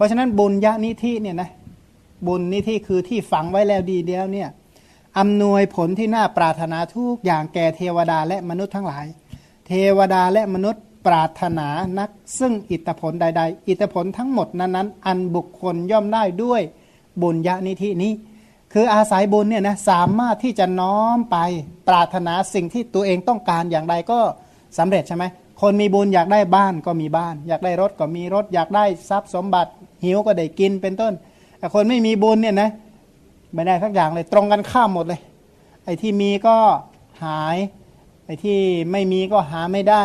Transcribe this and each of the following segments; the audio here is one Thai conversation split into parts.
ราะฉะนั้นบุญญานิธิเนี่ยนะบุญนิธิคือที่ฝังไว้แล้วดีเดียวเนี่ยอำนวยผลที่น่าปรารถนาทุกอย่างแก่เทวดาและมนุษย์ทั้งหลาย เทวดาและมนุษย์ปรารถนานัก ซึ่งอิทธผลใด ๆ อิทธผลทั้งหมดนั้นๆอันบุคคลย่อมได้ด้วยบุญญานิธินี้ คืออาศัยบุญเนี่ยนะสามารถที่จะน้อมไปปรารถนาสิ่งที่ตัวเองต้องการอย่างใดก็สำเร็จใช่ไหมคนมีบุญอยากได้บ้านก็มีบ้าน อยากได้รถก็มีรถ อยากได้ทรัพย์สมบัติ หิวก็ได้กินเป็นต้นแต่คนไม่มีบุญเนี่ยนะไม่ได้สักอย่างเลยตรงกันข้ามหมดเลย ไอ้ที่มีก็หาย ไอ้ที่ไม่มีก็หาไม่ได้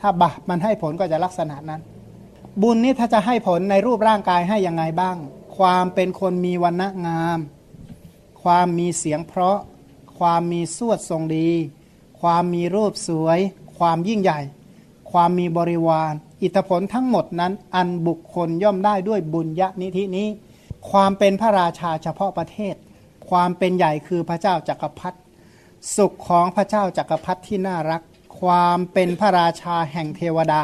ถ้าบาปมันให้ผลก็จะลักษณะนั้น บุญนี่ถ้าจะให้ผลในรูปร่างกายให้ยังไงบ้าง ความเป็นคนมีวันณะงาม ความมีเสียงเพราะ ความมีสวดทรงดี ความมีรูปสวย ความยิ่งใหญ่ ความมีบริวาร อิทธผลทั้งหมดนั้น อันบุคคลย่อมได้ด้วยบุญยะนิธินี้ ความเป็นพระราชาเฉพาะประเทศ ความเป็นใหญ่คือพระเจ้าจักรพรรดิสุขของพระเจ้าจักรพรรดิที่น่ารัก ความเป็นพระราชาแห่งเทวดา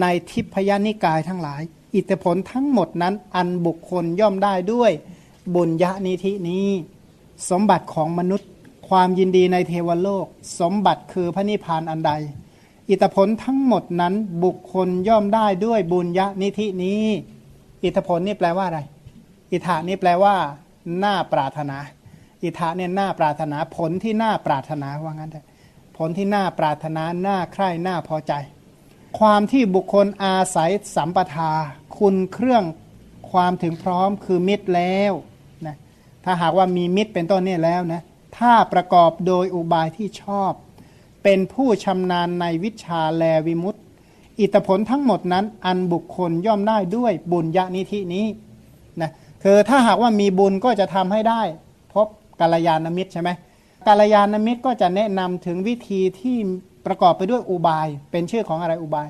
ในทิพยนิกายทั้งหลาย อิทธิผลทั้งหมดนั้น อันบุคคลย่อมได้ด้วยบุญญานิธินี้ สมบัติของมนุษย์ ความยินดีในเทวโลก สมบัติคือพระนิพพานอันใด อิทธผลทั้งหมดนั้นบุคคลย่อมได้ด้วยบุญญานิธินี้ อิทธิผลนี่แปลว่าอะไร อิทธานี่แปลว่าน่าปรารถนา อิทธาเนี่ยน่าปรารถนาผลที่น่าปรารถนาว่างั้นเถอะผลที่น่าปรารถนาน่าใคร่น่าพอใจ ความที่บุคคลอาศัยสัมปทา คุณเครื่องความถึงพร้อมคือมิตรแล้วนะถ้าหากว่ามีมิตรเป็นต้นเนี่ยแล้วนะถ้าประกอบโดยอุบายที่ชอบ เป็นผู้ชำนาญในวิชาแลวิมุตติ อิทธิผลทั้งหมดนั้น อันบุคคลย่อมได้ด้วยบุญญานิธินี้นะคือถ้าหากว่ามีบุญก็จะทำให้ได้ พบกัลยาณมิตรใช่ไหมกัลยาณมิตรก็จะแนะนำถึงวิธีที่ประกอบไปด้วยอุบาย เป็นชื่อของอะไรอุบาย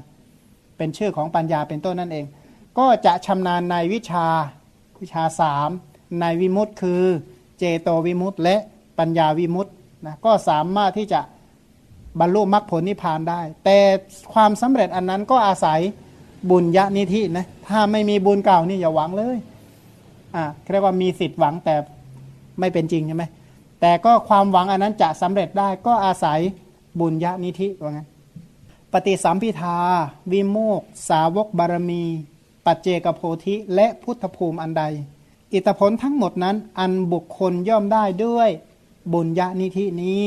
เป็นชื่อของปัญญาเป็นต้นนั่นเอง ก็จะชำนาญในวิชาวิชาสามในวิมุตต์คือ เจโตวิมุตต์และปัญญาวิมุตต์นะก็สามารถที่จะ บรรลุมรรคผลนิพพานได้ แต่ความสำเร็จอันนั้นก็อาศัยบุญญานิธินะถ้าไม่มีบุญเก่านี่อย่าหวังเลยอ่าเรียกว่ามีสิทธิ์หวังแต่ไม่เป็นจริงใช่ไหมแต่ก็ความหวังอันนั้นจะสำเร็จได้ก็อาศัยบุญญานิธิว่างั้นปฏิสัมพิทา วิโมก สาวกบารมี ปัจเจกโพธิและพุทธภูมิอันใด อิทธผลทั้งหมดนั้นอันบุคคลย่อมได้ด้วยบุญญานิธินี้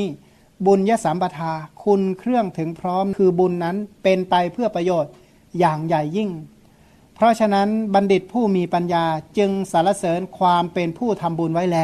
บุญยสัมปทา คุณเครื่องถึงพร้อมคือบุญนั้นเป็นไปเพื่อประโยชน์อย่างใหญ่ยิ่ง เพราะฉะนั้นบัณฑิตผู้มีปัญญาจึงสารเสริญความเป็นผู้ทำบุญไว้แล